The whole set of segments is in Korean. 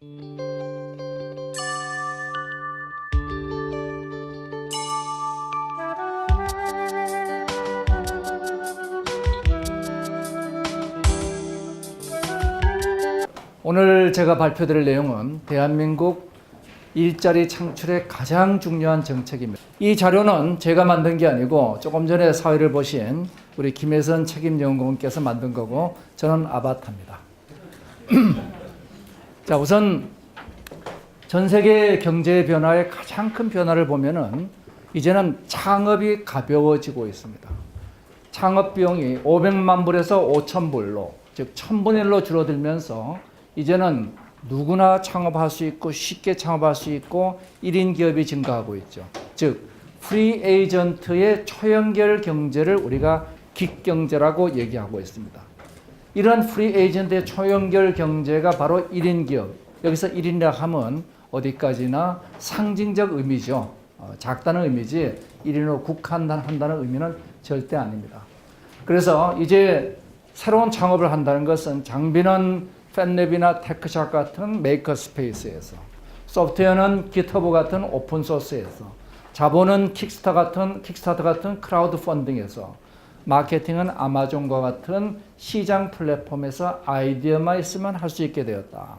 오늘 제가 발표드릴 내용은 대한민국 일자리 창출의 가장 중요한 정책입니다. 이 자료는 제가 만든 게 아니고 조금 전에 사회를 보신 우리 김혜선 책임연구원께서 만든 거고 저는 아바타입니다. 자, 우선 전 세계 경제 변화의 가장 큰 변화를 보면은 이제는 창업이 가벼워지고 있습니다. 창업 비용이 500만 불에서 5천 불로 즉 1000분의 1로 줄어들면서 이제는 누구나 창업할 수 있고 쉽게 창업할 수 있고 1인 기업이 증가하고 있죠. 즉 프리 에이전트의 초연결 경제를 우리가 긱경제라고 얘기하고 있습니다. 이런 프리 에이전트의 초연결 경제가 바로 1인 기업. 여기서 1인이라 하면 어디까지나 상징적 의미죠. 어, 작다는 의미지 1인으로 국한한다는 의미는 절대 아닙니다. 그래서 이제 새로운 창업을 한다는 것은 장비는 팬랩이나 테크샵 같은 메이커 스페이스에서 소프트웨어는 기터브 같은 오픈 소스에서 자본은 킥스타 같은 킥스타터 같은 크라우드 펀딩에서 마케팅은 아마존과 같은 시장 플랫폼에서 아이디어만 있으면 할 수 있게 되었다.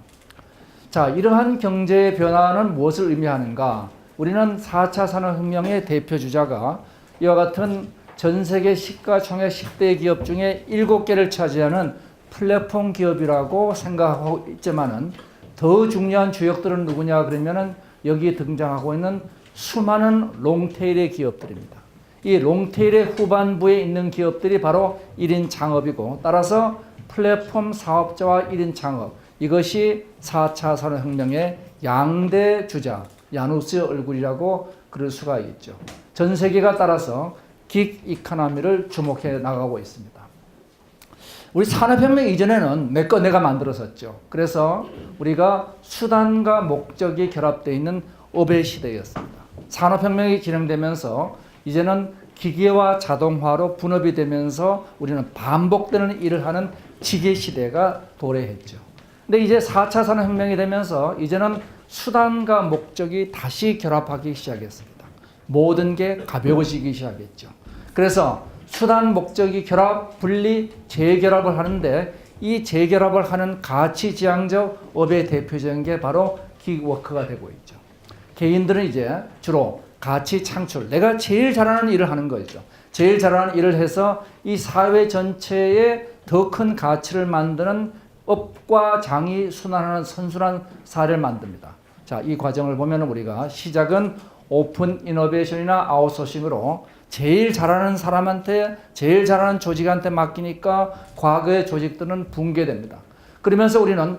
자, 이러한 경제 변화는 무엇을 의미하는가? 우리는 4차 산업혁명의 대표 주자가 이와 같은 전 세계 시가총액 10대 기업 중에 7개를 차지하는 플랫폼 기업이라고 생각하고 있지만은 더 중요한 주역들은 누구냐 그러면은 여기 등장하고 있는 수많은 롱테일의 기업들입니다. 이 롱테일의 후반부에 있는 기업들이 바로 1인 창업이고 따라서 플랫폼 사업자와 1인 창업 이것이 4차 산업혁명의 양대 주자 야누스의 얼굴이라고 그럴 수가 있죠. 전 세계가 따라서 긱 이코노미를 주목해 나가고 있습니다. 우리 산업혁명 이전에는 내 거 내가 만들었었죠. 그래서 우리가 수단과 목적이 결합되어 있는 업의 시대였습니다. 산업혁명이 진행되면서 이제는 기계와 자동화로 분업이 되면서 우리는 반복되는 일을 하는 지계 시대가 도래했죠. 근데 이제 4차 산업혁명이 되면서 이제는 수단과 목적이 다시 결합하기 시작했습니다. 모든 게 가벼워지기 시작했죠. 그래서 수단 목적이 결합, 분리, 재결합을 하는데 이 재결합을 하는 가치 지향적 업의 대표적인 게 바로 기워크가 되고 있죠. 개인들은 이제 주로 가치 창출, 내가 제일 잘하는 일을 하는 거죠. 제일 잘하는 일을 해서 이 사회 전체에 더 큰 가치를 만드는 업과 장이 순환하는 선순환 사를 만듭니다. 자, 이 과정을 보면 우리가 시작은 오픈 이노베이션이나 아웃소싱으로 제일 잘하는 사람한테 제일 잘하는 조직한테 맡기니까 과거의 조직들은 붕괴됩니다. 그러면서 우리는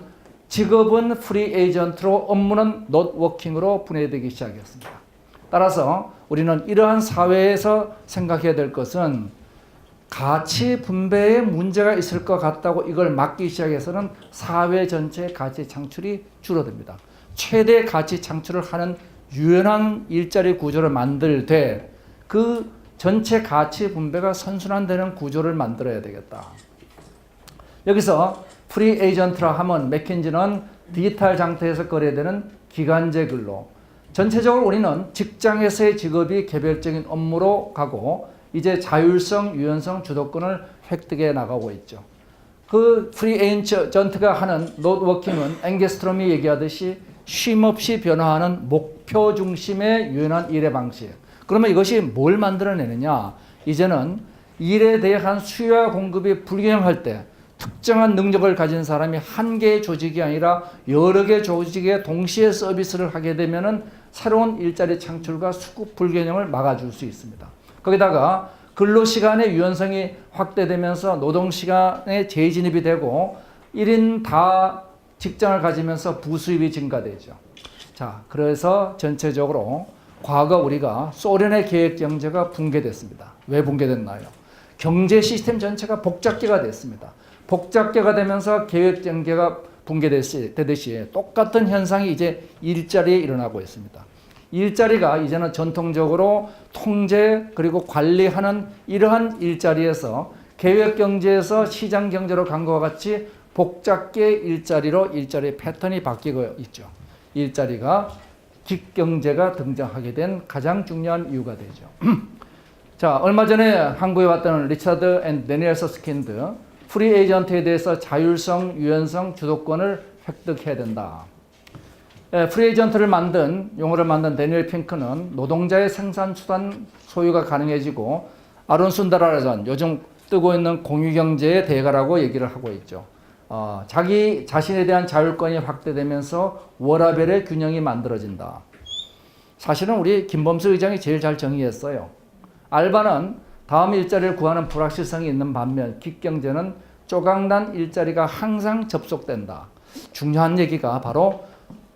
직업은 프리 에이전트로 업무는 넛워킹으로 분해되기 시작했습니다. 따라서 우리는 이러한 사회에서 생각해야 될 것은 가치 분배에 문제가 있을 것 같다고 이걸 막기 시작해서는 사회 전체의 가치 창출이 줄어듭니다. 최대 가치 창출을 하는 유연한 일자리 구조를 만들 때 그 전체 가치 분배가 선순환되는 구조를 만들어야 되겠다. 여기서 프리 에이전트라 하면 맥킨지는 디지털 장터에서 거래되는 기간제 근로. 전체적으로 우리는 직장에서의 직업이 개별적인 업무로 가고 이제 자율성, 유연성, 주도권을 획득해 나가고 있죠. 그 프리 에이전트가 하는 노트워킹은 앵게스트롬이 얘기하듯이 쉼 없이 변화하는 목표 중심의 유연한 일의 방식. 그러면 이것이 뭘 만들어내느냐? 이제는 일에 대한 수요와 공급이 불균형할 때 특정한 능력을 가진 사람이 한 개의 조직이 아니라 여러 개 조직에 동시에 서비스를 하게 되면은 새로운 일자리 창출과 수급 불균형을 막아줄 수 있습니다. 거기다가 근로 시간의 유연성이 확대되면서 노동 시간의 재진입이 되고 1인 다 직장을 가지면서 부수입이 증가되죠. 자, 그래서 전체적으로 과거 우리가 소련의 계획 경제가 붕괴됐습니다. 왜 붕괴됐나요? 경제 시스템 전체가 복잡계가 됐습니다. 복잡계가 되면서 계획 경제가 붕괴되듯이 똑같은 현상이 이제 일자리에 일어나고 있습니다. 일자리가 이제는 전통적으로 통제 그리고 관리하는 이러한 일자리에서 계획 경제에서 시장 경제로 간 것과 같이 복잡계 일자리로 일자리 패턴이 바뀌고 있죠. 일자리가 기경제가 등장하게 된 가장 중요한 이유가 되죠. 자, 얼마 전에 한국에 왔던 리차드 앤 데니엘 서스킨드 프리 에이전트에 대해서 자율성, 유연성, 주도권을 획득해야 된다. 예, 프리 에이전트를 만든 용어를 만든 데니엘 핑크는 노동자의 생산 수단 소유가 가능해지고 아론 순다라전 요즘 뜨고 있는 공유경제의 대가라고 얘기를 하고 있죠. 어, 자기 자신에 대한 자율권이 확대되면서 워라벨의 균형이 만들어진다. 사실은 우리 김범수 의장이 제일 잘 정의했어요. 알바는 다음 일자리를 구하는 불확실성이 있는 반면 기경제는 쪼강난 일자리가 항상 접속된다. 중요한 얘기가 바로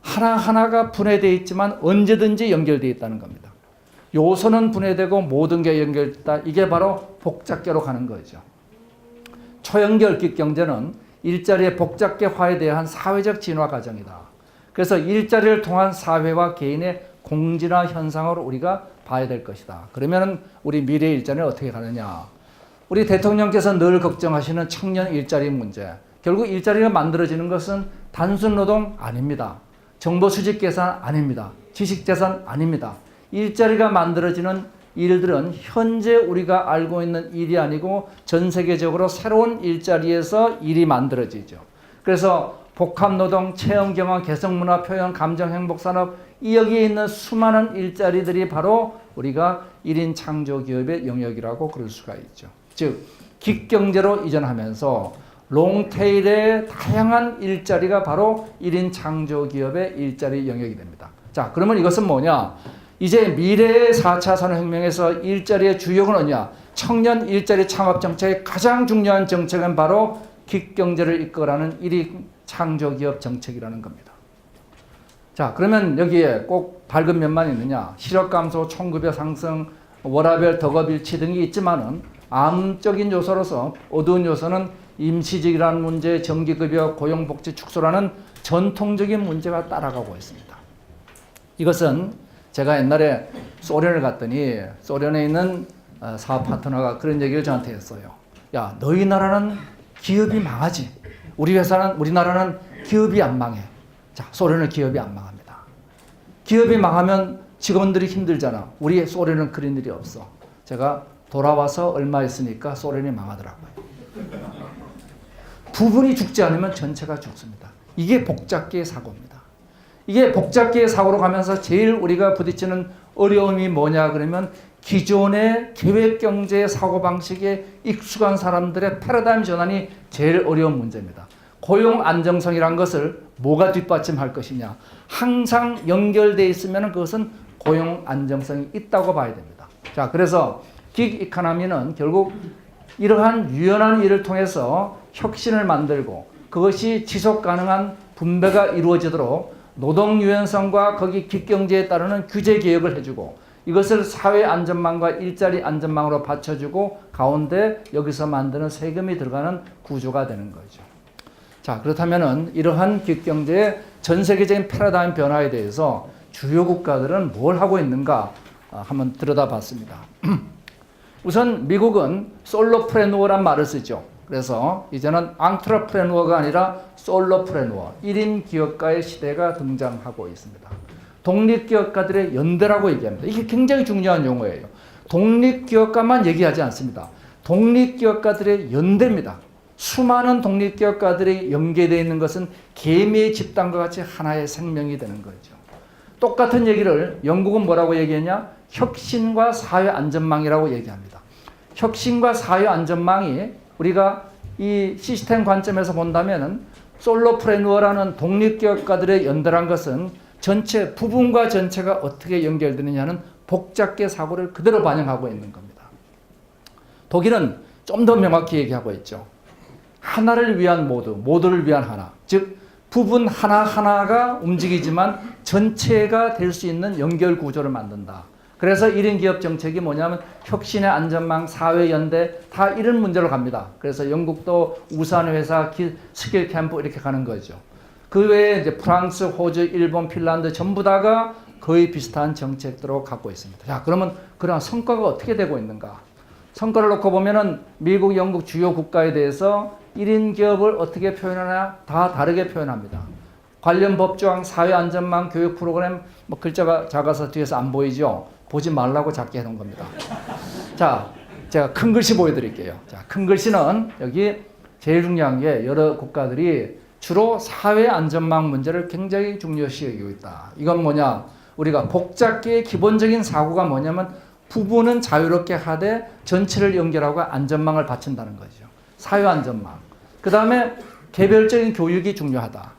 하나하나가 분해되어 있지만 언제든지 연결되어 있다는 겁니다. 요소는 분해되고 모든 게 연결됐다. 이게 바로 복잡계로 가는 거죠. 초연결 경제는 일자리의 복잡계화에 대한 사회적 진화 과정이다. 그래서 일자리를 통한 사회와 개인의 공진화 현상으로 우리가 봐야 될 것이다. 그러면 우리 미래 일자리는 어떻게 가느냐? 우리 대통령께서 늘 걱정하시는 청년 일자리 문제. 결국 일자리가 만들어지는 것은 단순 노동 아닙니다. 정보 수집 계산 아닙니다. 지식 재산 아닙니다. 일자리가 만들어지는 일들은 현재 우리가 알고 있는 일이 아니고 전 세계적으로 새로운 일자리에서 일이 만들어지죠. 그래서 복합 노동, 체험 경험, 개성 문화 표현, 감정 행복 산업 이 여기에 있는 수많은 일자리들이 바로 우리가 1인 창조 기업의 영역이라고 그럴 수가 있죠. 즉 기경제로 이전하면서 롱테일의 다양한 일자리가 바로 1인 창조 기업의 일자리 영역이 됩니다. 자, 그러면 이것은 뭐냐? 이제 미래의 4차 산업혁명에서 일자리의 주역은 뭐냐? 청년 일자리 창업 정책의 가장 중요한 정책은 바로 기경제를 이끌어가는 1인 창조 기업 정책이라는 겁니다. 자, 그러면 여기에 꼭 밝은 면만 있느냐? 실업 감소, 총급여 상승, 워라벨 덕업 일치 등이 있지만은 암적인 요소로서 어두운 요소는 임시직이라는 문제, 정기급여, 고용복지 축소라는 전통적인 문제가 따라가고 있습니다. 이것은 제가 옛날에 소련을 갔더니 소련에 있는 어, 사업 파트너가 그런 얘기를 저한테 했어요. 야, 너희 나라는 기업이 망하지. 우리 회사는 우리나라는 기업이 안 망해. 자, 소련은 기업이 안 망합니다. 기업이 망하면 직원들이 힘들잖아. 우리 소련은 그런 일이 없어. 제가 돌아와서 얼마 있으니까 소련이 망하더라고요. 부분이 죽지 않으면 전체가 죽습니다. 이게 복잡계의 사고입니다. 이게 복잡계의 사고로 가면서 제일 우리가 부딪히는 어려움이 뭐냐 그러면 기존의 계획 경제 사고 방식에 익숙한 사람들의 패러다임 전환이 제일 어려운 문제입니다. 고용 안정성이란 것을 뭐가 뒷받침할 것이냐. 항상 연결되어 있으면 그것은 고용 안정성이 있다고 봐야 됩니다. 자, 그래서 긱 이카나미는 결국 이러한 유연한 일을 통해서 혁신을 만들고 그것이 지속 가능한 분배가 이루어지도록 노동 유연성과 거기 기경제에 따르는 규제 개혁을 해주고 이것을 사회 안전망과 일자리 안전망으로 받쳐주고 가운데 여기서 만드는 세금이 들어가는 구조가 되는 거죠. 자 그렇다면은 이러한 기경제의 전 세계적인 패러다임 변화에 대해서 주요 국가들은 뭘 하고 있는가 아, 한번 들여다봤습니다. 우선 미국은 솔로프레누어란 말을 쓰죠. 그래서 이제는 앙트러프레누어가 아니라 솔로프레누어, 1인 기업가의 시대가 등장하고 있습니다. 독립기업가들의 연대라고 얘기합니다. 이게 굉장히 중요한 용어예요. 독립기업가만 얘기하지 않습니다. 독립기업가들의 연대입니다. 수많은 독립기업가들이 연계되어 있는 것은 개미의 집단과 같이 하나의 생명이 되는 거죠. 똑같은 얘기를 영국은 뭐라고 얘기했냐? 혁신과 사회 안전망이라고 얘기합니다. 혁신과 사회 안전망이 우리가 이 시스템 관점에서 본다면은 솔로프레누어라는 독립기업가들의 연대란 것은 전체 부분과 전체가 어떻게 연결되느냐는 복잡계 사고를 그대로 반영하고 있는 겁니다. 독일은 좀 더 명확히 얘기하고 있죠. 하나를 위한 모두, 모두를 위한 하나. 즉 부분 하나하나가 움직이지만 전체가 될 수 있는 연결 구조를 만든다. 그래서 1인 기업 정책이 뭐냐면 혁신의 안전망, 사회 연대 다 이런 문제로 갑니다. 그래서 영국도 우산 회사, 스킬 캠프 이렇게 가는 거죠. 그 외에 이제 프랑스, 호주, 일본, 핀란드 전부 다가 거의 비슷한 정책들을 갖고 있습니다. 자, 그러면 그런 성과가 어떻게 되고 있는가? 성과를 놓고 보면은 미국, 영국 주요 국가에 대해서 1인 기업을 어떻게 표현하나 다 다르게 표현합니다. 관련 법조항, 사회안전망, 교육 프로그램 뭐 글자가 작아서 뒤에서 안 보이죠? 보지 말라고 작게 해놓은 겁니다. 자, 제가 큰 글씨 보여드릴게요. 자, 큰 글씨는 여기 제일 중요한 게 여러 국가들이 주로 사회 안전망 문제를 굉장히 중요시 여기고 있다. 이건 뭐냐? 우리가 복잡계의 기본적인 사고가 뭐냐면 부분은 자유롭게 하되 전체를 연결하고 안전망을 받친다는 거죠. 사회 안전망. 그 다음에 개별적인 교육이 중요하다.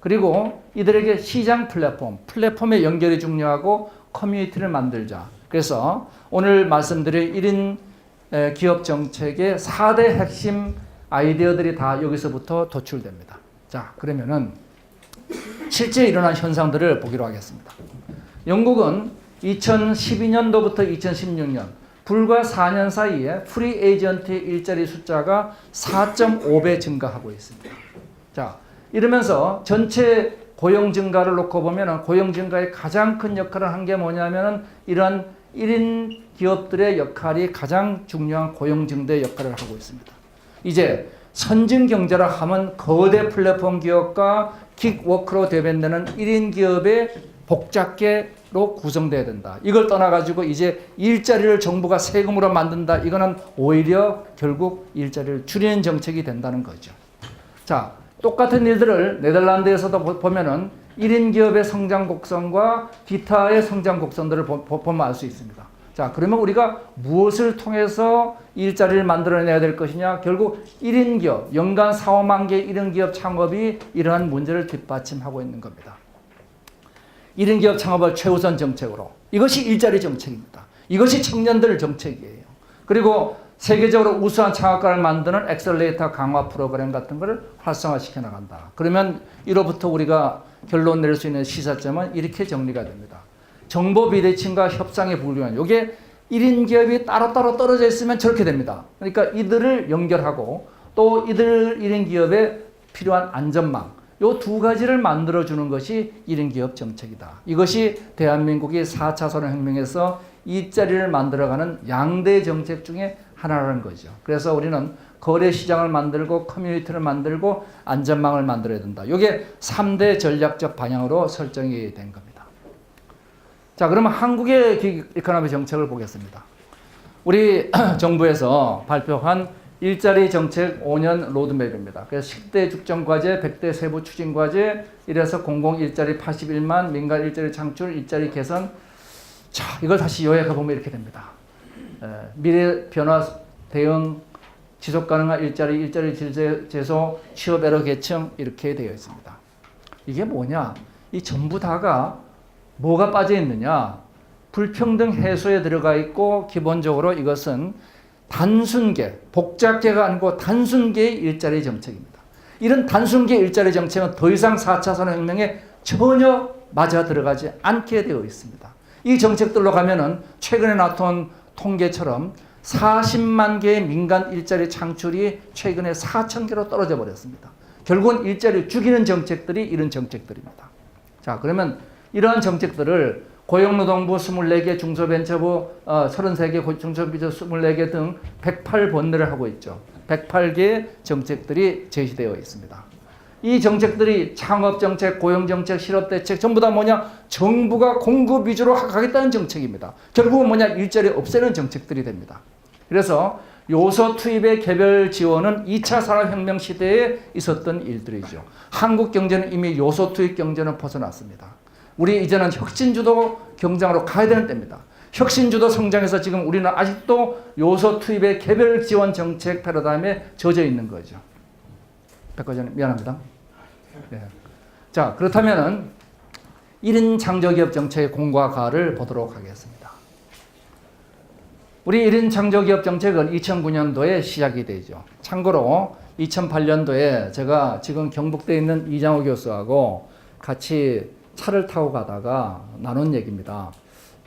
그리고 이들에게 시장 플랫폼, 플랫폼의 연결이 중요하고 커뮤니티를 만들자. 그래서 오늘 말씀드릴 1인 에, 기업 정책의 4대 핵심 아이디어들이 다 여기서부터 도출됩니다. 자, 그러면은 실제 일어난 현상들을 보기로 하겠습니다. 영국은 2012년도부터 2016년 불과 4년 사이에 프리 에이전트 일자리 숫자가 4.5배 증가하고 있습니다. 자, 이러면서 전체 고용 증가를 놓고 보면 고용 증가의 가장 큰 역할을 한 게 뭐냐면은 이런 1인 기업들의 역할이 가장 중요한 고용 증대 역할을 하고 있습니다. 이제 선진 경제라 하면 거대 플랫폼 기업과 킥워크로 대변되는 1인 기업의 복잡계로 구성돼야 된다. 이걸 떠나가지고 이제 일자리를 정부가 세금으로 만든다. 이거는 오히려 결국 일자리를 줄이는 정책이 된다는 거죠. 자, 똑같은 일들을 네덜란드에서도 보- 보면은 1인 기업의 성장 곡선과 기타의 성장 곡선들을 보- 보- 보면 알 수 있습니다. 자, 그러면 우리가 무엇을 통해서 일자리를 만들어내야 될 것이냐? 결국 1인 기업, 연간 4, 5만 개 1인 기업 창업이 이러한 문제를 뒷받침하고 있는 겁니다. 1인 기업 창업을 최우선 정책으로. 이것이 일자리 정책입니다. 이것이 청년들 정책이에요. 그리고 세계적으로 우수한 창업가를 만드는 엑셀레이터 강화 프로그램 같은 것을 활성화시켜 나간다. 그러면 이로부터 우리가 결론 낼 수 있는 시사점은 이렇게 정리가 됩니다. 정보 비대칭과 협상의 불균형. 요게 1인 기업이 따로따로 떨어져 있으면 저렇게 됩니다. 그러니까 이들을 연결하고 또 이들 1인 기업에 필요한 안전망. 요 두 가지를 만들어 주는 것이 1인 기업 정책이다. 이것이 대한민국이 4차 산업혁명에서 일자리를 만들어가는 양대 정책 중에 하나라는 거죠. 그래서 우리는 거래 시장을 만들고 커뮤니티를 만들고 안전망을 만들어야 된다. 이게 3대 전략적 방향으로 설정이 된 겁니다. 자, 그러면 한국의 기획 이코노미 정책을 보겠습니다. 우리 정부에서 발표한 일자리 정책 5년 로드맵입니다. 그래서 10대 죽전 과제, 100대 세부 추진 과제, 이래서 공공 일자리 81만, 민간 일자리 창출, 일자리 개선. 자, 이걸 다시 요약해 보면 이렇게 됩니다. 에, 미래 변화 대응, 지속 가능한 일자리, 일자리 질제 제소, 취업 에러 계층 이렇게 되어 있습니다. 이게 뭐냐? 이 전부 다가 뭐가 빠져 있느냐? 불평등 해소에 들어가 있고 기본적으로 이것은 단순계, 복잡계가 아니고 단순계의 일자리 정책입니다. 이런 단순계 일자리 정책은 더 이상 4차 산업혁명에 전혀 맞아 들어가지 않게 되어 있습니다. 이 정책들로 가면은 최근에 나타난 통계처럼 40만 개의 민간 일자리 창출이 최근에 4천 개로 떨어져 버렸습니다. 결국은 일자리를 죽이는 정책들이 이런 정책들입니다. 자, 그러면 이러한 정책들을 고용노동부 24개, 중소벤처부 어, 33개, 중소벤처 24개 등 108번뇌를 하고 있죠. 108개의 정책들이 제시되어 있습니다. 이 정책들이 창업정책, 고용정책, 실업대책 전부 다 뭐냐? 정부가 공급 위주로 가겠다는 정책입니다. 결국은 뭐냐? 일자리 없애는 정책들이 됩니다. 그래서 요소 투입의 개별 지원은 2차 산업혁명 시대에 있었던 일들이죠. 한국 경제는 이미 요소 투입 경제는 벗어났습니다. 우리 이제는 혁신주도 경장으로 가야 되는 때입니다. 혁신주도 성장에서 지금 우리는 아직도 요소 투입의 개별 지원 정책 패러다임에 젖어 있는 거죠. 백과장 미안합니다. 네. 자 그렇다면은 1인 창조기업 정책의 공과 가를 보도록 하겠습니다. 우리 1인 창조기업 정책은 2009년도에 시작이 되죠. 참고로 2008년도에 제가 지금 경북대에 있는 이장호 교수하고 같이 차를 타고 가다가 나눈 얘기입니다.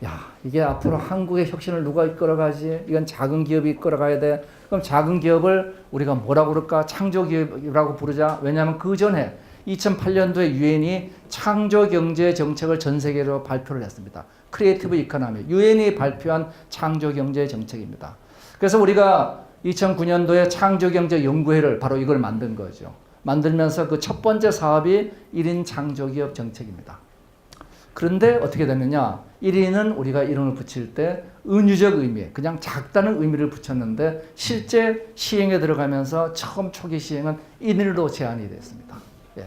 야, 이게 앞으로 한국의 혁신을 누가 이끌어가지? 이건 작은 기업이 이끌어가야 돼. 그럼 작은 기업을 우리가 뭐라고 그럴까? 창조기업이라고 부르자. 왜냐하면 그 전에 2008년도에 유엔이 창조경제 정책을 전 세계로 발표를 했습니다. 크리에이티브 이코노미. 유엔이 발표한 창조경제 정책입니다. 그래서 우리가 2009년도에 창조경제 연구회를 바로 이걸 만든 거죠. 만들면서 그 첫 번째 사업이 1인 창조기업 정책입니다. 그런데 어떻게 됐느냐? 1인은 우리가 이름을 붙일 때 은유적 의미, 그냥 작다는 의미를 붙였는데 실제 시행에 들어가면서 처음 초기 시행은 1인으로 제한이 됐습니다. 예.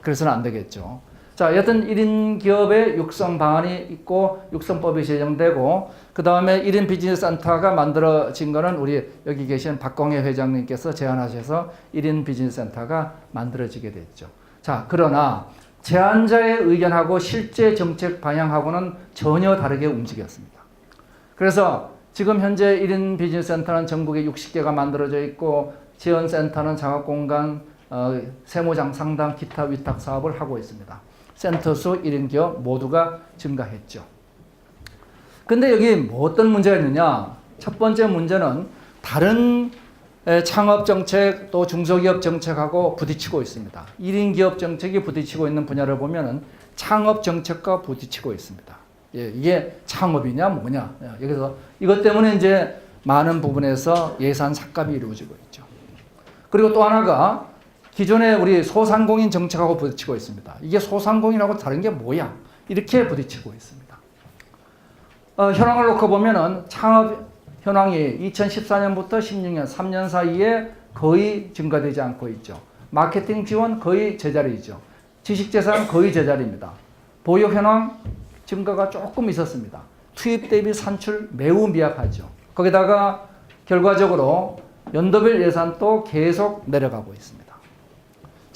그래서는 안 되겠죠. 자, 여튼 1인 기업의 육성 방안이 있고 육성법이 제정되고 그 다음에 1인 비즈니스 센터가 만들어진 거는 우리 여기 계신 박광혜 회장님께서 제안하셔서 1인 비즈니스 센터가 만들어지게 됐죠. 자, 그러나 제안자의 의견하고 실제 정책 방향하고는 전혀 다르게 움직였습니다. 그래서 지금 현재 1인 비즈니스 센터는 전국에 60개가 만들어져 있고 지원센터는 작업공간, 어, 세무장 상담, 기타 위탁 사업을 하고 있습니다. 센터 수 1인 기업 모두가 증가했죠. 근데 여기 뭐 어떤 문제가 있느냐? 첫 번째 문제는 다른 에, 창업 정책 또 중소기업 정책하고 부딪히고 있습니다. 1인 기업 정책이 부딪히고 있는 분야를 보면은 창업 정책과 부딪히고 있습니다. 예, 이게 창업이냐 뭐냐. 예, 여기서 이것 때문에 이제 많은 부분에서 예산 삭감이 이루어지고 있죠. 그리고 또 하나가 기존에 우리 소상공인 정책하고 부딪히고 있습니다. 이게 소상공인하고 다른 게 뭐야? 이렇게 부딪히고 있습니다. 어, 현황을 놓고 보면은 창업 현황이 2014년부터 16년 3년 사이에 거의 증가되지 않고 있죠. 마케팅 지원 거의 제자리이죠. 지식재산 거의 제자리입니다. 보유 현황 증가가 조금 있었습니다. 투입 대비 산출 매우 미약하죠. 거기다가 결과적으로 연도별 예산도 계속 내려가고 있습니다.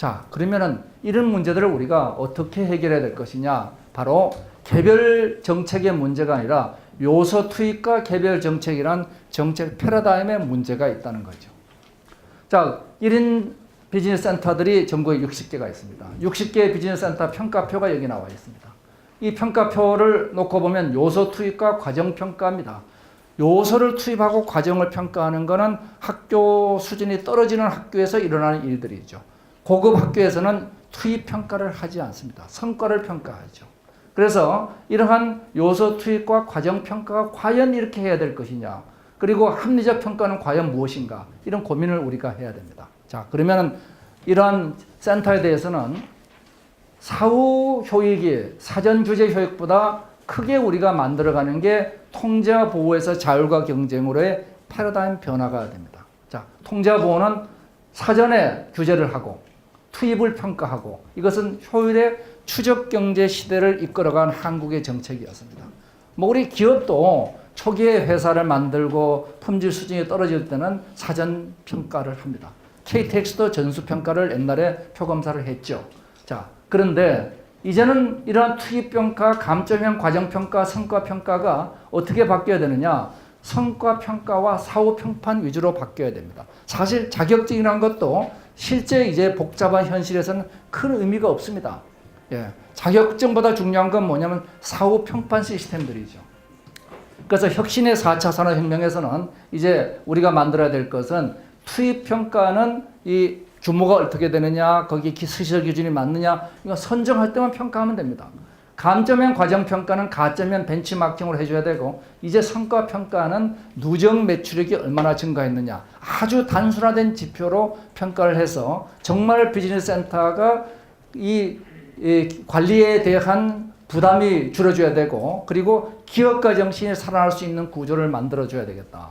자, 그러면은 이런 문제들을 우리가 어떻게 해결해야 될 것이냐? 바로 개별 정책의 문제가 아니라 요소 투입과 개별 정책이란 정책 패러다임의 문제가 있다는 거죠. 자, 1인 비즈니스 센터들이 전국에 60개가 있습니다. 60개의 비즈니스 센터 평가표가 여기 나와 있습니다. 이 평가표를 놓고 보면 요소 투입과 과정 평가입니다. 요소를 투입하고 과정을 평가하는 것은 학교 수준이 떨어지는 학교에서 일어나는 일들이죠. 고급 학교에서는 투입 평가를 하지 않습니다. 성과를 평가하죠. 그래서 이러한 요소 투입과 과정 평가가 과연 이렇게 해야 될 것이냐. 그리고 합리적 평가는 과연 무엇인가. 이런 고민을 우리가 해야 됩니다. 자, 그러면 이러한 센터에 대해서는 사후 효익이 사전 주제 효익보다 크게 우리가 만들어가는 게 통제와 보호에서 자율과 경쟁으로의 패러다임 변화가 됩니다. 자, 통제와 보호는 사전에 규제를 하고 투입을 평가하고 이것은 효율의 추적 경제 시대를 이끌어간 한국의 정책이었습니다. 뭐 우리 기업도 초기에 회사를 만들고 품질 수준이 떨어질 때는 사전 평가를 합니다. KTX도 전수 평가를 옛날에 표검사를 했죠. 자, 그런데 이제는 이러한 투입 평가, 감점형 과정 평가, 성과 평가가 어떻게 바뀌어야 되느냐? 성과 평가와 사후 평판 위주로 바뀌어야 됩니다. 사실 자격증이라는 것도 실제 이제 복잡한 현실에서는 큰 의미가 없습니다. 예. 자격증보다 중요한 건 뭐냐면 사후 평판 시스템들이죠. 그래서 혁신의 4차 산업혁명에서는 이제 우리가 만들어야 될 것은 투입 평가는 이 규모가 어떻게 되느냐, 거기 수시적 기준이 맞느냐, 이거 선정할 때만 평가하면 됩니다. 감점형 과정 평가는 가점형 벤치마킹으로 해줘야 되고 이제 성과 평가는 누적 매출액이 얼마나 증가했느냐 아주 단순화된 지표로 평가를 해서 정말 비즈니스 센터가 이, 이 관리에 대한 부담이 줄어줘야 되고 그리고 기업가 정신이 살아날 수 있는 구조를 만들어줘야 되겠다.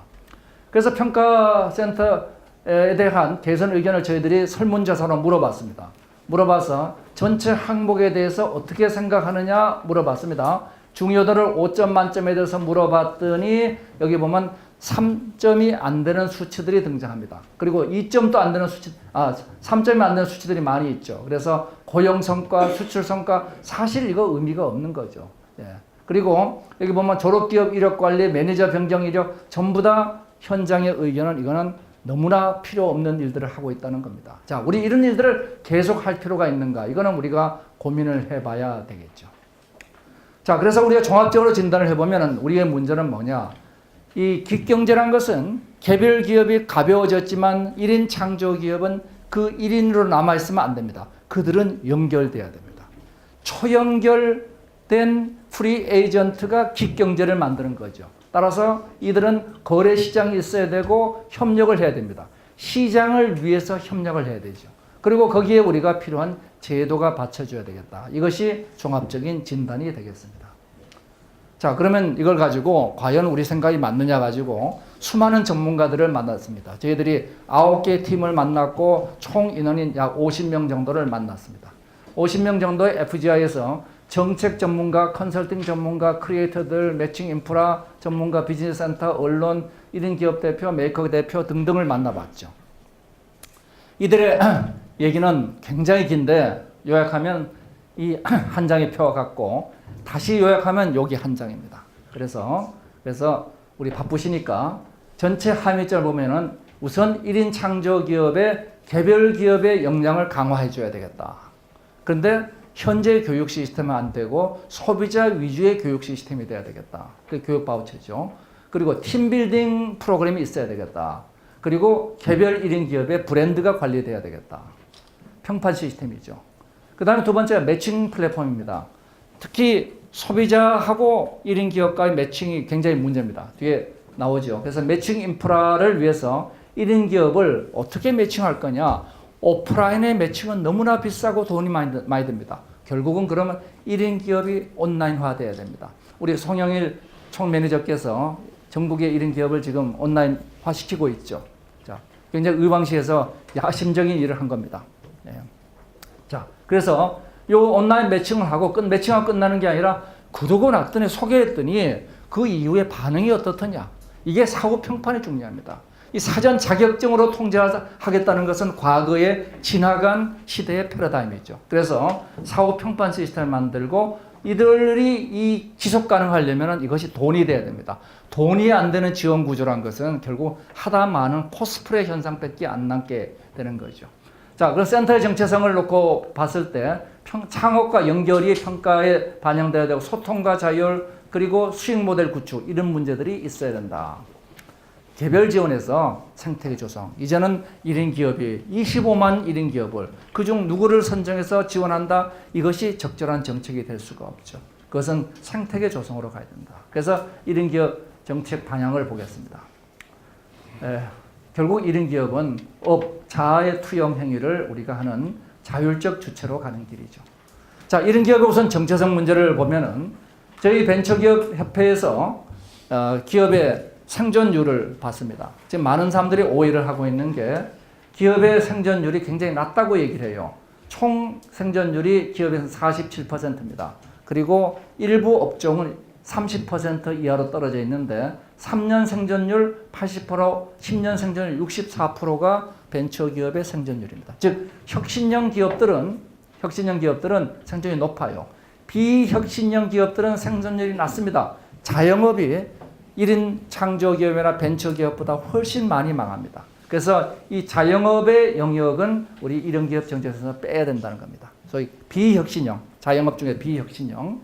그래서 평가센터에 대한 개선 의견을 저희들이 설문조사로 물어봤습니다. 물어봐서 전체 항목에 대해서 어떻게 생각하느냐 물어봤습니다. 중요도를 5점 만점에 대해서 물어봤더니 여기 보면 3점이 안 되는 수치들이 등장합니다. 그리고 2점도 안 되는 수치, 아, 3점이 안 되는 수치들이 많이 있죠. 그래서 고용 성과, 수출 성과, 사실 이거 의미가 없는 거죠. 예. 그리고 여기 보면 졸업기업 이력 관리, 매니저 변경 이력, 전부 다 현장의 의견은 이거는 너무나 필요 없는 일들을 하고 있다는 겁니다. 자, 우리 이런 일들을 계속 할 필요가 있는가? 이거는 우리가 고민을 해봐야 되겠죠. 자, 그래서 우리가 종합적으로 진단을 해보면 우리의 문제는 뭐냐? 이 기경제란 것은 개별 기업이 가벼워졌지만 1인 창조 기업은 그 1인으로 남아있으면 안 됩니다. 그들은 연결돼야 됩니다. 초연결된 프리 에이전트가 기경제를 만드는 거죠. 따라서 이들은 거래 시장이 있어야 되고 협력을 해야 됩니다. 시장을 위해서 협력을 해야 되죠. 그리고 거기에 우리가 필요한 제도가 받쳐줘야 되겠다. 이것이 종합적인 진단이 되겠습니다. 자, 그러면 이걸 가지고 과연 우리 생각이 맞느냐 가지고 수많은 전문가들을 만났습니다. 저희들이 9개 팀을 만났고 총 인원이 약 50명 정도를 만났습니다. 50명 정도의 FGI에서 정책 전문가, 컨설팅 전문가, 크리에이터들, 매칭 인프라 전문가, 비즈니스 센터, 언론, 1인 기업 대표, 메이커 대표 등등을 만나봤죠. 이들의 얘기는 굉장히 긴데 요약하면 이 한 장의 표 같고 다시 요약하면 여기 한 장입니다. 그래서 그래서 우리 바쁘시니까 전체 함의점을 보면은 우선 1인 창조 기업의 개별 기업의 역량을 강화해 줘야 되겠다. 그런데 현재 교육 시스템은 안 되고 소비자 위주의 교육 시스템이 돼야 되겠다. 그 교육 바우처죠. 그리고 팀빌딩 프로그램이 있어야 되겠다. 그리고 개별 1인 기업의 브랜드가 관리돼야 되겠다. 평판 시스템이죠. 그 다음에 두 번째가 매칭 플랫폼입니다. 특히 소비자하고 1인 기업과의 매칭이 굉장히 문제입니다. 뒤에 나오죠. 그래서 매칭 인프라를 위해서 1인 기업을 어떻게 매칭할 거냐. 오프라인의 매칭은 너무나 비싸고 돈이 많이, 드- 많이 듭니다. 결국은 그러면 1인 기업이 온라인화 돼야 됩니다. 우리 송영일 총 매니저께서 전국의 1인 기업을 지금 온라인화 시키고 있죠. 자, 굉장히 의왕시에서 야심적인 일을 한 겁니다. 예. 자, 그래서 요 온라인 매칭을 하고 끝 매칭하고 끝나는 게 아니라 구독을 했더니 소개했더니 그 이후에 반응이 어떻더냐. 이게 사후 평판이 중요합니다. 이 사전 자격증으로 통제하겠다는 것은 과거에 지나간 시대의 패러다임이죠. 그래서 사후 평판 시스템을 만들고 이들이 이 지속 가능하려면 이것이 돈이 돼야 됩니다. 돈이 안 되는 지원 구조란 것은 결국 하다 많은 코스프레 현상밖에 안 남게 되는 거죠. 자, 그럼 센터의 정체성을 놓고 봤을 때 평, 창업과 연결이 평가에 반영돼야 되고 소통과 자율 그리고 수익 모델 구축 이런 문제들이 있어야 된다. 개별 지원에서 생태계 조성. 이제는 1인 기업이 25만 1인 기업을 그중 누구를 선정해서 지원한다. 이것이 적절한 정책이 될 수가 없죠. 그것은 생태계 조성으로 가야 된다. 그래서 1인 기업 정책 방향을 보겠습니다. 에, 결국 1인 기업은 업, 자아의 투영 행위를 우리가 하는 자율적 주체로 가는 길이죠. 자, 1인 기업의 우선 정체성 문제를 보면은 저희 벤처기업 협회에서 어, 기업의 생존율을 봤습니다. 지금 많은 사람들이 오해를 하고 있는 게 기업의 생존율이 굉장히 낮다고 얘기를 해요. 총 생존율이 기업에서 47%입니다. 그리고 일부 업종은 30% 이하로 떨어져 있는데 3년 생존율 80%, 10년 생존율 64%가 벤처 기업의 생존율입니다. 즉 혁신형 기업들은 혁신형 기업들은 생존율이 높아요. 비혁신형 기업들은 생존율이 낮습니다. 자영업이 1인 창조기업이나 벤처기업보다 훨씬 많이 망합니다. 그래서 이 자영업의 영역은 우리 이런 기업 정책에서 빼야 된다는 겁니다. 소위 비혁신형, 자영업 중에 비혁신형.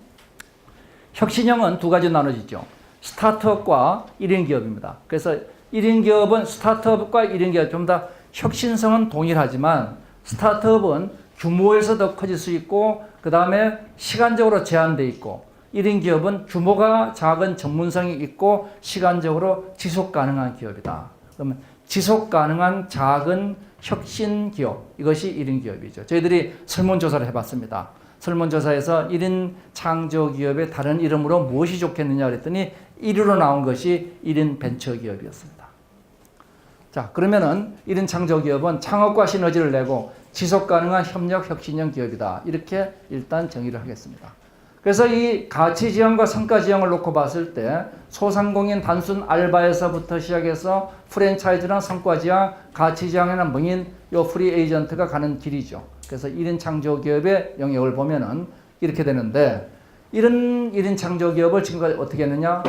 혁신형은 두 가지 나눠지죠. 스타트업과 1인 기업입니다. 그래서 1인 기업은 스타트업과 1인 기업 좀 더 혁신성은 동일하지만 스타트업은 규모에서 더 커질 수 있고 그 다음에 시간적으로 제한돼 있고 1인 기업은 규모가 작은 전문성이 있고 시간적으로 지속 가능한 기업이다. 그러면 지속 가능한 작은 혁신 기업 이것이 1인 기업이죠. 저희들이 설문조사를 해봤습니다. 설문조사에서 1인 창조 기업의 다른 이름으로 무엇이 좋겠느냐 그랬더니 1위로 나온 것이 1인 벤처 기업이었습니다. 자, 그러면은 1인 창조 기업은 창업과 시너지를 내고 지속 가능한 협력 혁신형 기업이다. 이렇게 일단 정의를 하겠습니다. 그래서 이 가치 지형과 성과 지형을 놓고 봤을 때 소상공인 단순 알바에서부터 시작해서 프랜차이즈나 성과 지향, 가치 지향에는 명인 요 프리 에이전트가 가는 길이죠. 그래서 1인 창조 기업의 영역을 보면은 이렇게 되는데 이런 1인 창조 기업을 지금까지 어떻게 했느냐?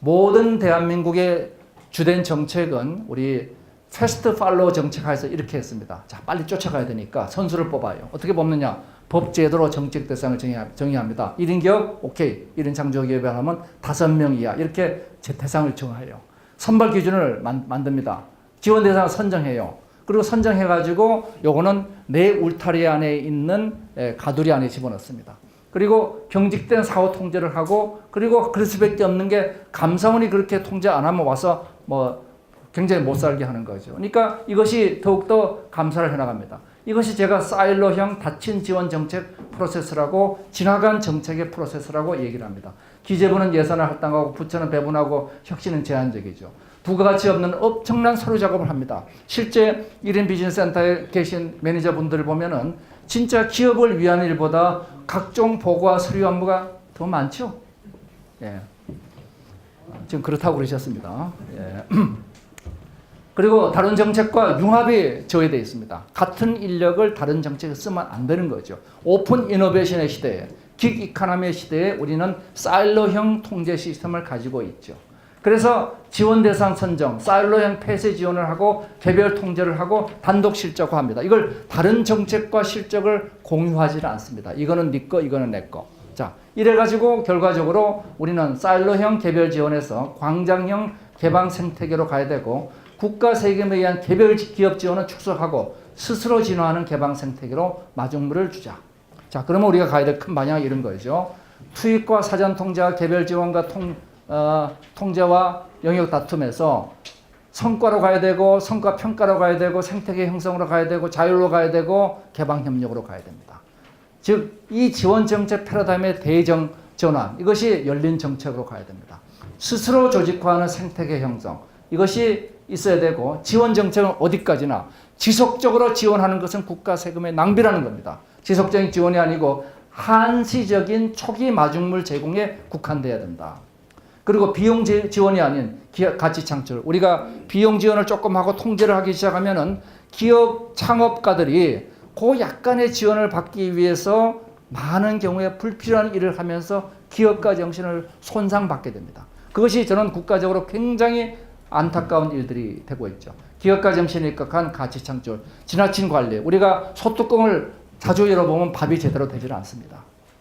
모든 대한민국의 주된 정책은 우리 패스트 팔로우 정책 하에서 이렇게 했습니다. 자, 빨리 쫓아가야 되니까 선수를 뽑아요. 어떻게 뽑느냐? 법 제도로 정책 대상을 정의합니다. 1인 기업, 오케이. 1인 창조 기업에 하면 5명 이하. 이렇게 제 대상을 정해요. 선발 기준을 만, 만듭니다. 지원 대상을 선정해요. 그리고 선정해가지고 요거는 내 울타리 안에 있는 에, 가두리 안에 집어넣습니다. 그리고 경직된 사후 통제를 하고 그리고 그럴 수밖에 없는 게 감사원이 그렇게 통제 안 하면 와서 뭐 굉장히 못 살게 하는 거죠. 그러니까 이것이 더욱더 감사를 해나갑니다. 이것이 제가 사일로형 다친 지원 정책 프로세스라고 지나간 정책의 프로세스라고 얘기를 합니다. 기재부는 예산을 할당하고 부처는 배분하고 혁신은 제한적이죠. 부가가치 없는 엄청난 서류 작업을 합니다. 실제 1인 비즈니스 센터에 계신 매니저분들을 보면은 진짜 기업을 위한 일보다 각종 보고와 서류 업무가 더 많죠. 예. 지금 그렇다고 그러셨습니다. 예. 그리고 다른 정책과 융합이 저해되어 있습니다. 같은 인력을 다른 정책에 쓰면 안 되는 거죠. 오픈 이노베이션의 시대에, 긱 이카노미의 시대에 우리는 사일로형 통제 시스템을 가지고 있죠. 그래서 지원 대상 선정, 사일로형 폐쇄 지원을 하고 개별 통제를 하고 단독 실적화합니다. 이걸 다른 정책과 실적을 공유하지는 않습니다. 이거는 네 거, 이거는 내 거. 자, 이래 가지고 결과적으로 우리는 사일로형 개별 지원에서 광장형 개방 생태계로 가야 되고 국가 세금에 의한 개별 기업 지원은 축소하고 스스로 진화하는 개방 생태계로 마중물을 주자. 자, 그러면 우리가 가야 될 큰 방향이 이런 거죠. 투입과 사전 통제와 개별 지원과 통, 어, 통제와 영역 다툼에서 성과로 가야 되고 성과 평가로 가야 되고 생태계 형성으로 가야 되고 자율로 가야 되고 개방 협력으로 가야 됩니다. 즉 이 지원 정책 패러다임의 대정 전환 이것이 열린 정책으로 가야 됩니다. 스스로 조직화하는 생태계 형성 이것이 있어야 되고 지원 정책은 어디까지나 지속적으로 지원하는 것은 국가 세금의 낭비라는 겁니다. 지속적인 지원이 아니고 한시적인 초기 마중물 제공에 국한돼야 된다. 그리고 비용 지- 지원이 아닌 가치 창출. 우리가 비용 지원을 조금 하고 통제를 하기 시작하면은 기업 창업가들이 그 약간의 지원을 받기 위해서 많은 경우에 불필요한 일을 하면서 기업가 정신을 손상받게 됩니다. 그것이 저는 국가적으로 굉장히 안타까운 일들이 되고 있죠. 기업가 정신에 입각한 가치 창출, 지나친 관리. 우리가 소뚜껑을 자주 열어보면 밥이 제대로 되질 않습니다.